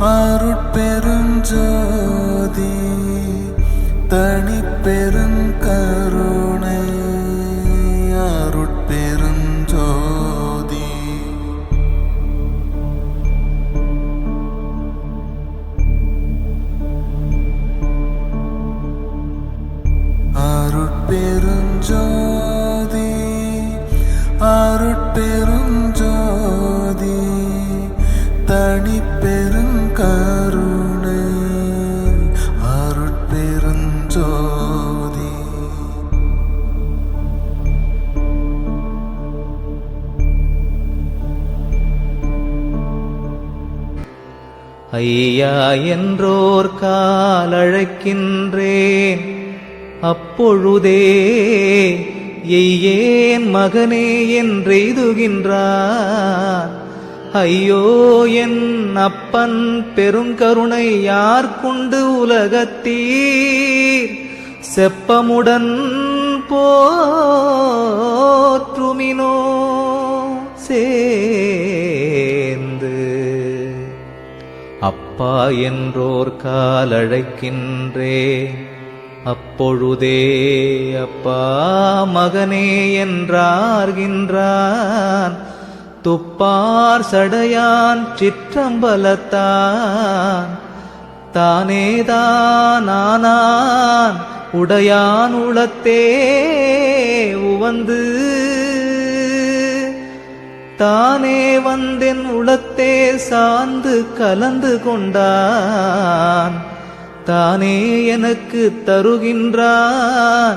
அருட்பெருஞ்சோதி தனிப்பெரும் கருணை அருட்பெருஞ்சோதி. அருட்பெருஞ்சோதி கருணை அருட்பெருஞ்சோதி. ஐயா என்றோர் காலழைக்கின்றேன். அப்பொழுதே எய்யேன் மகனே என்றெய்துகின்றான் ஐயோ என் அப்பன் பெருங்கருணை யார் கொண்டு உலகத்தீர்? செப்பமுடன் போற்றுமினோ சேர்ந்து. அப்பா என்றோர் காலழைக்கின்றே அப்பொழுதே அப்பா மகனே என்றார்கின்றான். துப்பார் சடையான் சிற்றம்பலத்தான். தானேதான் உடையான் உளத்தே உவந்து. தானே வந்தென் உளத்தே சார்ந்து கலந்து கொண்டான். தானே எனக்கு தருகின்றான்.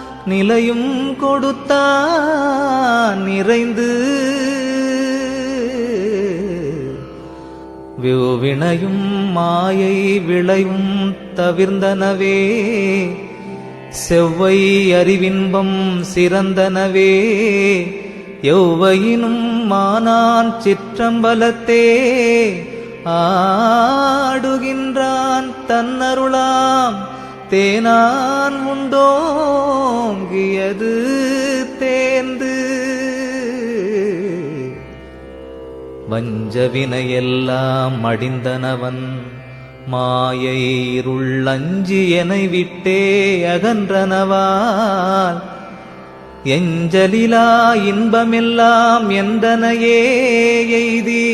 நிலையும் கொடுத்தான் நிறைந்து. வினையும் மாயை விளையும் தவிர்ந்தனவே. செவ்வை அறிவின்பம் சிறந்தனவே. எவ்வையினும் மானான் சிற்றம்பலத்தே. ஆடுகின்றான் தன்னருளாம். தேனான் உண்டோ உண்டோங்கியது தேர்ந்து வஞ்சவினையெல்லாம் மடிந்தனவன் மாயை இருளஞ்சி எனை விட்டே அகன்றனவால். எஞ்சலிலா இன்பமெல்லாம் என்றனையே எய்தி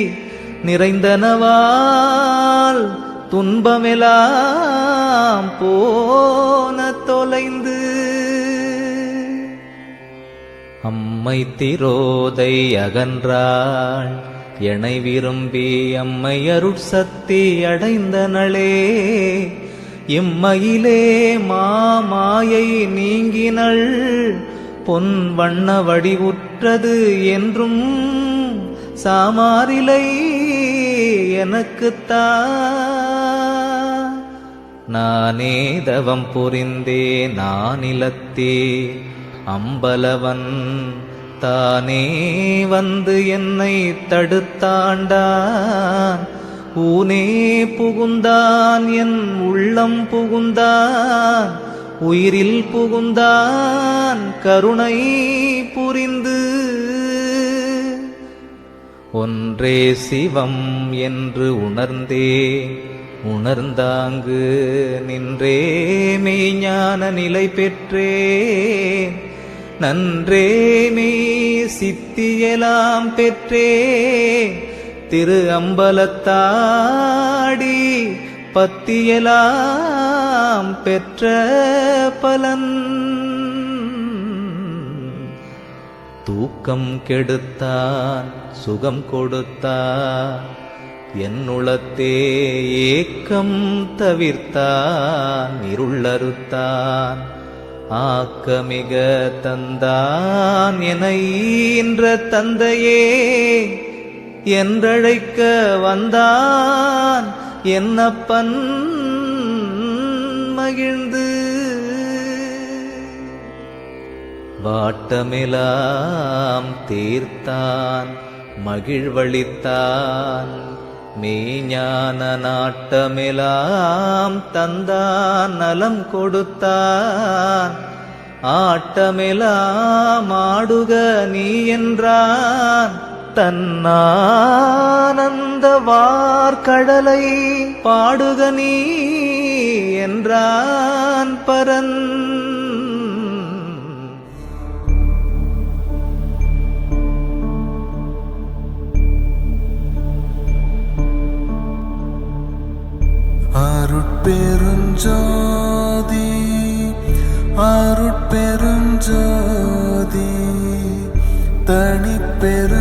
நிறைந்தனவால். துன்பமெலாம் போன தொலைந்து அம்மை திரோதை அகன்றாள். எனை விரும்பி அம்மை அருட்சக்தி அடைந்தனளே. இம்மையிலே மாமாயை நீங்கினள். பொன் வண்ண வடிவுற்றது என்றும் சாமாரிலை எனக்குத்தா. நானே தவம் புரிந்தே நானிலத்தே. அம்பலவன் தானே வந்து என்னை தடுத்தாண்டான். ஊனே புகுந்தான் என் உள்ளம் புகுந்தான். உயிரில் புகுந்தான் கருணை புரிந்து. ஒன்றே சிவம் என்று உணர்ந்தே உணர்ந்தாங்கு நின்றே மெய்ஞான நிலை பெற்றேன். நன்றே மெய் சித்தியலாம் பெற்றே. திரு அம்பலத்தாடி பத்தியலாம் பெற்ற பலன். தூக்கம் கெடுத்தான் சுகம் கொடுத்தான் என்னுளத்தே ஏக்கம் தவிர்த்தான் இருளறுத்தான் ஆக்கமிக தந்தான் என்ற தந்தையே என்றழைக்க வந்தான் என்னப்பன் மகிழ்ந்து. வாட்டமெலாம் தீர்த்தான் மகிழ்வளித்தான். மெய்ஞான நாட்டமெலாம் தந்தான் நலம் கொடுத்தான் ஆட்டமெலாம் ஆடுக நீ என்றான் தன்னானந்த வார்கடலை பாடுக நீ என்றான் பரன். அருட்பெருஞ்சோதி அருட்பெருஞ்சோதி தனிப்பெரு